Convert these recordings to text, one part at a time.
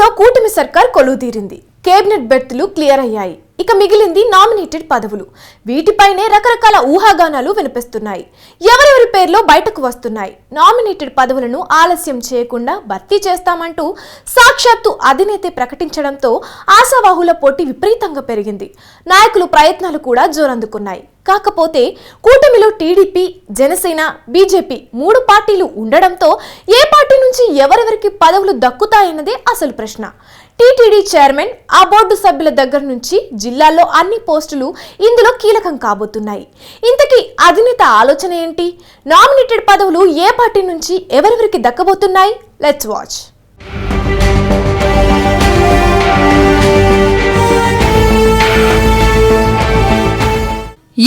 ఢిల్లీలో కూటమి సర్కార్ కొలువుదీరింది. కేబినెట్ బెర్తులు క్లియర్ అయ్యాయి. ఇక మిగిలింది నామినేటెడ్ పదవులు. వీటిపైనే రకరకాల ఊహాగానాలు వినిపిస్తున్నాయి. ఎవరెవరి పేర్లో బయటకు వస్తున్నాయి? నామినేటెడ్ పదవులను ఆలస్యం చేయకుండా భర్తీ చేస్తామంటూ సాక్షాత్తు అధినేత ప్రకటించడంతో ఆశావాహుల పోటీ విపరీతంగా పెరిగింది. నాయకులు ప్రయత్నాలు కూడా జోరందుకున్నాయి. కాకపోతే కూటమిలో టీడీపీ జనసేన బీజేపీ మూడు పార్టీలు ఉండడంతో ఏ పార్టీ నుంచి ఎవరెవరికి పదవులు దక్కుతాయన్నదే అసలు ప్రశ్న. టీటీడీ చైర్మన్ ఆ బోర్డు సభ్యుల దగ్గర నుంచి జిల్లాల్లో అన్ని పోస్టులు ఇందులో కీలకం కాబోతున్నాయి. ఇంతకీ అధినేత ఆలోచన ఏంటి? నామినేటెడ్ పదవులు ఏ పార్టీ నుంచి ఎవరెవరికి దక్కబోతున్నాయి? లెట్స్ వాచ్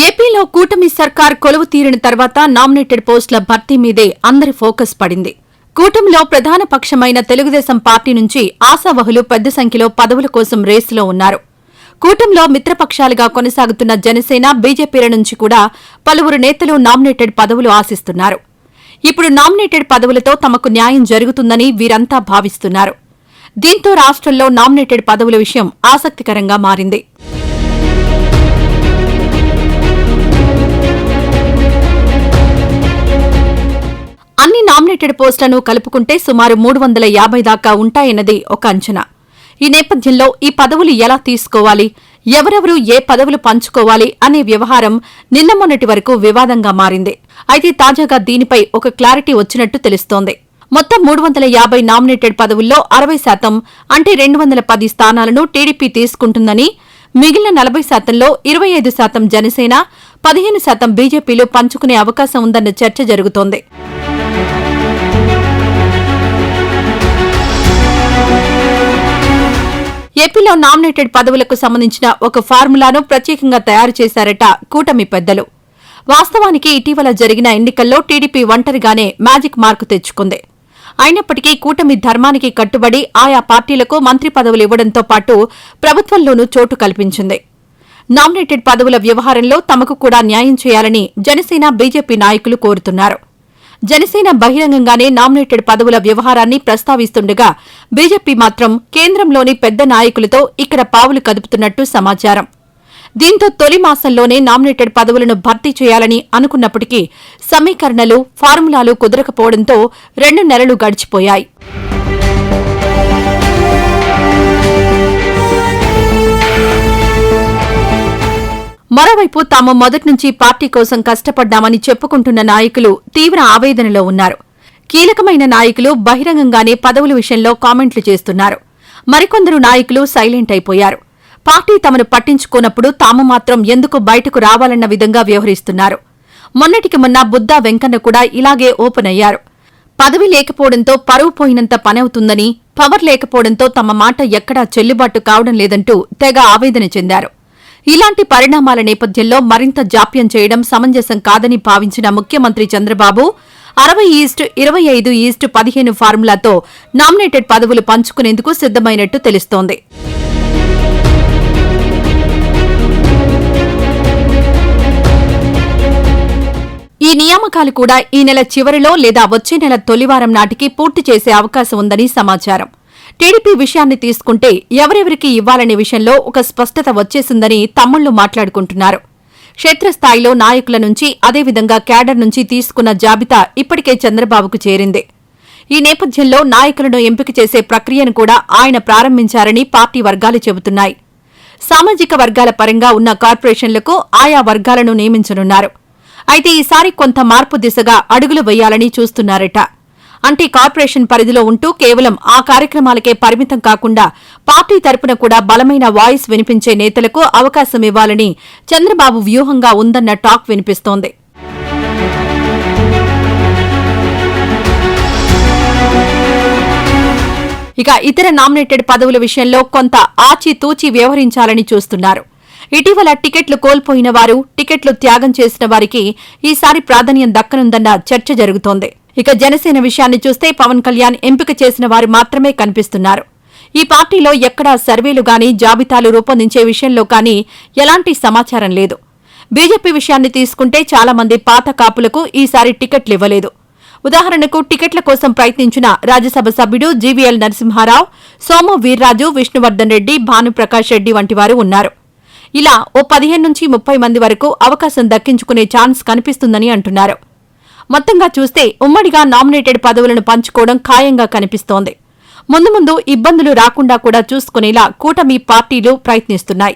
ఏపీలో కూటమి సర్కార్ కొలువు తీరిన తర్వాత నామినేటెడ్ పోస్టుల భర్తీ మీదే అందరి ఫోకస్ పడింది. కూటమిలో ప్రధాన పక్షమైన తెలుగుదేశం పార్టీ నుంచి ఆశావహులు పెద్ద సంఖ్యలో పదవుల కోసం రేసులో ఉన్నారు. కూటమిలో మిత్రపక్షాలుగా కొనసాగుతున్న జనసేన బీజేపీల నుంచి కూడా పలువురు నేతలు నామినేటెడ్ పదవులు ఆశిస్తున్నారు. ఇప్పుడు నామినేటెడ్ పదవులతో తమకు న్యాయం జరుగుతుందని వీరంతా భావిస్తున్నారు. దీంతో రాష్ట్రంలో నామినేటెడ్ పదవుల విషయం ఆసక్తికరంగా మారింది. అన్ని నామినేటెడ్ పోస్టులను కలుపుకుంటే సుమారు మూడు వందల యాభై దాకా ఉంటాయన్నది ఒక అంచనా. ఈ నేపథ్యంలో ఈ పదవులు ఎలా తీసుకోవాలి? ఎవరెవరు ఏ పదవులు పంచుకోవాలి అనే వ్యవహారం నిన్న మొన్నటి వరకు వివాదంగా మారింది. అయితే తాజాగా దీనిపై ఒక క్లారిటీ వచ్చినట్టు తెలుస్తోంది. మొత్తం మూడు వందల యాభై నామినేటెడ్ పదవుల్లో అరవై శాతం అంటే రెండు వందల పది స్థానాలను టీడీపీ తీసుకుంటుందని మిగిలిన నలభై శాతంలో ఇరవై ఐదు శాతం జనసేన పదిహేను శాతం బీజేపీలు పంచుకునే అవకాశం ఉందన్న చర్చ జరుగుతోంది. ఏపీలో నామినేటెడ్ పదవులకు సంబంధించిన ఒక ఫార్ములాను ప్రత్యేకంగా తయారు చేశారట కూటమి పెద్దలు. వాస్తవానికి ఇటీవల జరిగిన ఎన్నికల్లో టీడీపీ ఒంటరిగానే మ్యాజిక్ మార్కు తెచ్చుకుంది. అయినప్పటికీ కూటమి ధర్మానికి కట్టుబడి ఆయా పార్టీలకు మంత్రి పదవులు ఇవ్వడంతో పాటు ప్రభుత్వంలోనూ చోటు కల్పించింది. నామినేటెడ్ పదవుల వ్యవహారంలో తమకు కూడా న్యాయం చేయాలని జనసేన బీజేపీ నాయకులు కోరుతున్నారు. జనసేన బహిరంగంగానే నామినేటెడ్ పదవుల వ్యవహారాన్ని ప్రస్తావిస్తుండగా బీజేపీ మాత్రం కేంద్రంలోని పెద్ద నాయకులతో ఇక్కడ పావులు కదుపుతున్నట్టు సమాచారం. దీంతో తొలి మాసంలోనే నామినేటెడ్ పదవులను భర్తీ చేయాలని అనుకున్నప్పటికీ సమీకరణలు ఫార్ములాలు కుదరకపోవడంతో రెండు నెలలు గడిచిపోయాయి. మరోవైపు తాము మొదటి నుంచి పార్టీ కోసం కష్టపడ్డామని చెప్పుకుంటున్న నాయకులు తీవ్ర ఆవేదనలో ఉన్నారు. కీలకమైన నాయకులు బహిరంగంగానే పదవుల విషయంలో కామెంట్లు చేస్తున్నారు. మరికొందరు నాయకులు సైలెంట్ అయిపోయారు. పార్టీ తమను పట్టించుకోనప్పుడు తాము మాత్రం ఎందుకు బయటకు రావాలన్న విధంగా వ్యవహరిస్తున్నారు. మొన్నటికి మొన్న బుద్దా వెంకన్న కూడా ఇలాగే ఓపెన్ అయ్యారు. పదవి లేకపోవడంతో పరువు పోయినంత పనవుతుందని పవర్ లేకపోవడంతో తమ మాట ఎక్కడా చెల్లుబాటు కావడం లేదంటూ తెగ ఆవేదన చెందారు. ఇలాంటి పరిణామాల నేపథ్యంలో మరింత జాప్యం చేయడం సమంజసం కాదని భావించిన ముఖ్యమంత్రి చంద్రబాబు అరవై ఈస్ట్ ఇరవై ఐదు ఈస్ట్ పదిహేను ఫార్ములాతో నామినేటెడ్ పదవులు పంచుకునేందుకు సిద్దమైనట్టు తెలుస్తోంది. ఈ నియామకాలు కూడా ఈ నెల చివరిలో లేదా వచ్చే నెల తొలివారం నాటికి పూర్తి చేసే అవకాశం ఉందని సమాచారం. టీడీపీ విషయాన్ని తీసుకుంటే ఎవరెవరికి ఇవ్వాలనే విషయంలో ఒక స్పష్టత వచ్చేసిందని తమ్ముళ్ళు మాట్లాడుకుంటున్నారు. క్షేత్రస్థాయిలో నాయకుల నుంచి అదేవిధంగా క్యాడర్ నుంచి తీసుకున్న జాబితా ఇప్పటికే చంద్రబాబుకు చేరింది. ఈ నేపథ్యంలో నాయకులను ఎంపిక చేసే ప్రక్రియను కూడా ఆయన ప్రారంభించారని పార్టీ వర్గాలు చెబుతున్నాయి. సామాజిక వర్గాల పరంగా ఉన్న కార్పొరేషన్లకు ఆయా వర్గాలను నియమించనున్నారు. అయితే ఈసారి కొంత మార్పు దిశగా అడుగులు వేయాలని చూస్తున్నారట. అంటే కార్పొరేషన్ పరిధిలో ఉంటూ కేవలం ఆ కార్యక్రమాలకే పరిమితం కాకుండా పార్టీ తరపున కూడా బలమైన వాయిస్ వినిపించే నేతలకు అవకాశం ఇవ్వాలని చంద్రబాబు వ్యూహంగా ఉందన్న టాక్ వినిపిస్తోంది. ఇక ఇతర నామినేటెడ్ పదవుల విషయంలో కొంత ఆచితూచి వ్యవహరించాలని చూస్తున్నారు. ఇటీవల టికెట్లు కోల్పోయిన వారు టికెట్లు త్యాగం చేసిన వారికి ఈసారి ప్రాధాన్యం దక్కనుందన్న చర్చ జరుగుతోంది. ఇక జనసేన విషయాన్ని చూస్తే పవన్ కళ్యాణ్ ఎంపిక చేసిన వారు మాత్రమే కనిపిస్తున్నారు. ఈ పార్టీలో ఎక్కడా సర్వేలు గాని జాబితాలు రూపొందించే విషయంలో కానీ ఎలాంటి సమాచారం లేదు. బీజేపీ విషయాన్ని తీసుకుంటే చాలా మంది పాత కాపులకు ఈసారి టికెట్లు ఇవ్వలేదు. ఉదాహరణకు టికెట్ల కోసం ప్రయత్నించిన రాజ్యసభ సభ్యుడు జీవీఎల్ నరసింహారావు సోము వీర్రాజు విష్ణువర్ధన్ రెడ్డి భానుప్రకాష్ రెడ్డి వంటి వారు ఉన్నారు. ఇలా ఓ పదిహేను నుంచి ముప్పై మంది వరకు అవకాశం దక్కించుకునే ఛాన్స్ కనిపిస్తుందని అంటున్నారు. మొత్తంగా చూస్తే ఉమ్మడిగా నామినేటెడ్ పదవులను పంచుకోవడం ఖాయంగా కనిపిస్తోంది. ముందు ముందు ఇబ్బందులు రాకుండా కూడా చూసుకునేలా కూటమి పార్టీలు ప్రయత్నిస్తున్నాయి.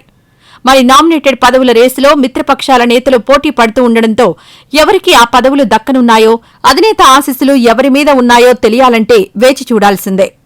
మరి నామినేటెడ్ పదవుల రేసులో మిత్రపక్షాల నేతలు పోటీ పడుతూ ఉండడంతో ఎవరికి ఆ పదవులు దక్కనున్నాయో అధినేత ఆశీస్సులు ఎవరి మీద ఉన్నాయో తెలియాలంటే వేచి చూడాల్సిందే.